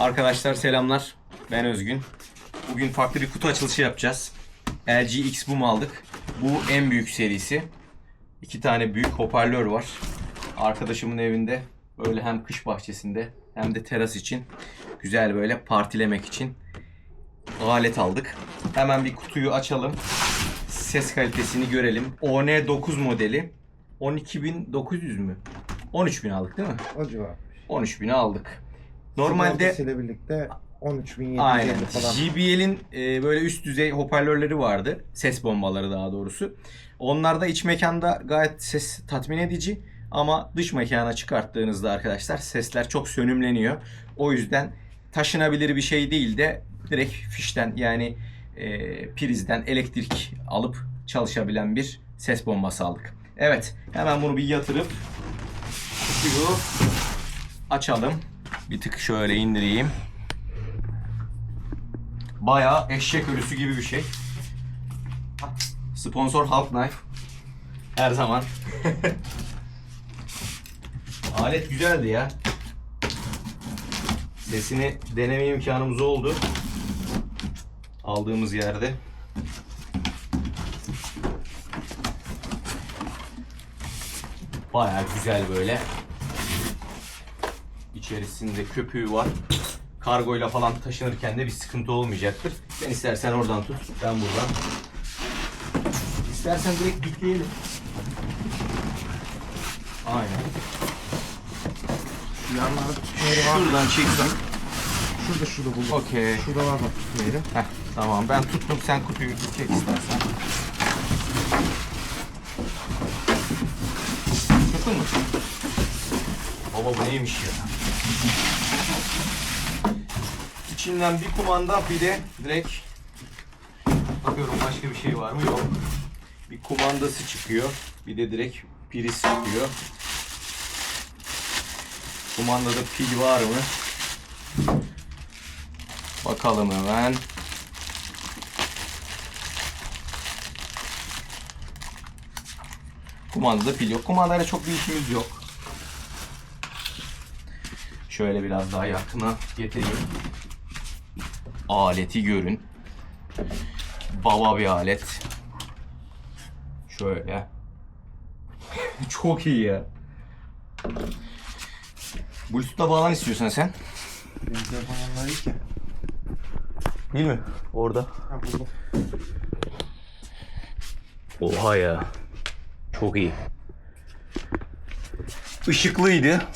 Arkadaşlar selamlar. Ben Özgün. Bugün farklı bir kutu açılışı yapacağız. LG X Boom aldık. Bu en büyük serisi. İki tane büyük hoparlör var. Arkadaşımın evinde böyle hem kış bahçesinde hem de teras için güzel böyle partilemek için alet aldık. Hemen bir kutuyu açalım. Ses kalitesini görelim. ON9 modeli. 12900 mü? 13000 aldık değil mi? O civar. 13000'e aldık. Normalde ile birlikte 13.750 Aynen. falan. JBL'in e, böyle üst düzey hoparlörleri vardı. Ses bombaları daha doğrusu. Onlar da iç mekanda gayet ses tatmin edici. Ama dış mekana çıkarttığınızda arkadaşlar sesler çok sönümleniyor. O yüzden taşınabilir bir şey değil de direkt fişten yani e, prizden elektrik alıp çalışabilen bir ses bombası aldık. Evet hemen bunu bir yatırıp açalım. Bir tık şöyle indireyim. Bayağı eşek ölüsü gibi bir şey. Sponsor Halk Knife. Her zaman. Alet güzeldi ya. Sesini deneme imkanımız oldu. Aldığımız yerde. Bayağı güzel böyle. İçerisinde köpüğü var. Kargoyla falan taşınırken de bir sıkıntı olmayacaktır. Sen istersen oradan tut, ben buradan. İstersen direkt yükleyelim. Aynen. Yanlarda var. Şuradan çeksin. Şurada şurada buldum. Okey. Şurada var bak tutma yeri. Heh, tamam ben tuttum sen kutuyu çek istersen. Tuttun mu? Baba bu neymiş ya? İçinden bir kumanda bir de direkt bakıyorum başka bir şey var mı? Yok. Bir kumandası çıkıyor. Bir de direkt priz çıkıyor. Kumandada pil var mı? Bakalım hemen. Kumandada pil yok. Kumandayla çok bir işimiz yok. Şöyle biraz daha yakına getireyim. Aleti görün. Baba bir alet. Şöyle. çok iyi ya. Bluetooth'la bağlan istiyorsan sen. Benim telefon yanında değil ki. Değil mi? Orada. Ha buldum. Oha ya. Çok iyi. Işıklıydı.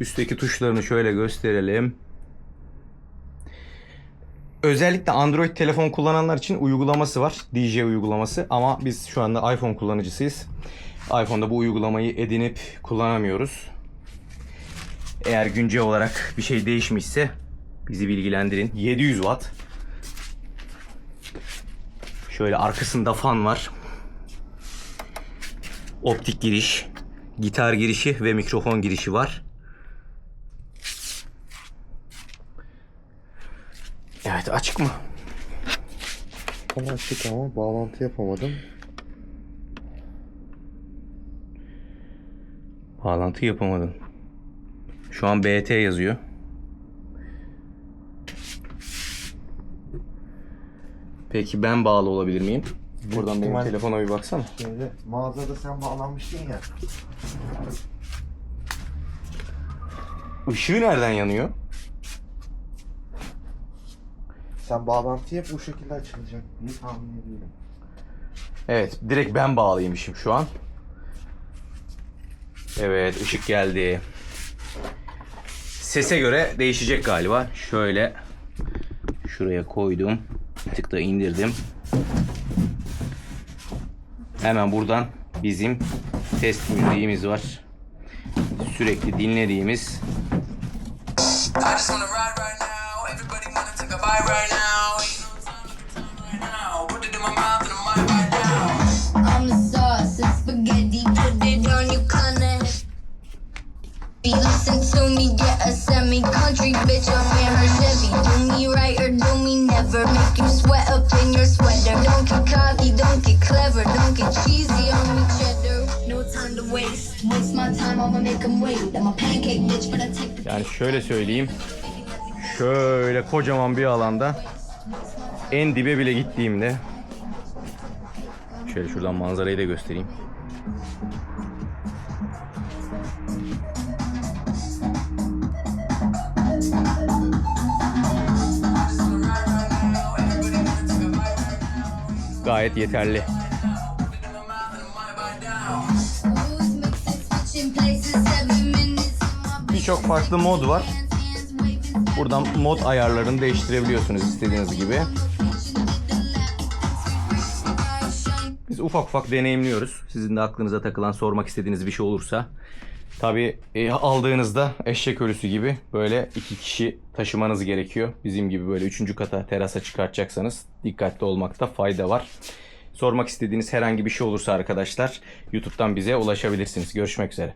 Üstteki tuşlarını şöyle gösterelim. Özellikle Android telefon kullananlar için uygulaması var. DJ uygulaması ama biz şu anda iPhone kullanıcısıyız. iPhone'da bu uygulamayı edinip kullanamıyoruz. Eğer güncel olarak bir şey değişmişse bizi bilgilendirin. 700 watt. Şöyle arkasında fan var. Optik giriş, gitar girişi ve mikrofon girişi var. Evet açık mı? Ama açık ama bağlantı yapamadım. Bağlantı yapamadın. Şu an BT yazıyor. Peki ben bağlı olabilir miyim? Buradan benim ihtimal- telefona bir baksana. Şimdi mağazada sen bağlanmıştın ya. Işığı nereden yanıyor? Sen bağlantı yap bu şekilde açılacak diye tahmin ediyorum. Evet, direkt ben bağlıymışım şu an. Evet, ışık geldi. Sese göre değişecek galiba. Şöyle şuraya koydum. Bir tık da indirdim. Hemen buradan bizim test müziğimiz var. Sürekli dinlediğimiz country bitch. I'm in her Chevy. Do me right or do me never. Make you sweat up in your sweater. Don't get cocky, don't get clever, don't get cheesy on me cheddar. No time to waste, waste my time time, I'ma make 'em wait. I'm a pancake bitch, but I take the Yani şöyle söyleyeyim. Şöyle kocaman bir alanda en dibe bile gittiğimde şöyle şuradan manzarayı da göstereyim. Gayet yeterli. Birçok farklı mod var. Buradan mod ayarlarını değiştirebiliyorsunuz istediğiniz gibi. Biz ufak ufak deneyimliyoruz. Sizin de aklınıza takılan, sormak istediğiniz bir şey olursa. Tabii e, aldığınızda eşek ölüsü gibi böyle iki kişi taşımanız gerekiyor. Bizim gibi böyle üçüncü kata terasa çıkartacaksanız dikkatli olmakta fayda var. Sormak istediğiniz herhangi bir şey olursa arkadaşlar YouTube'dan bize ulaşabilirsiniz. Görüşmek üzere.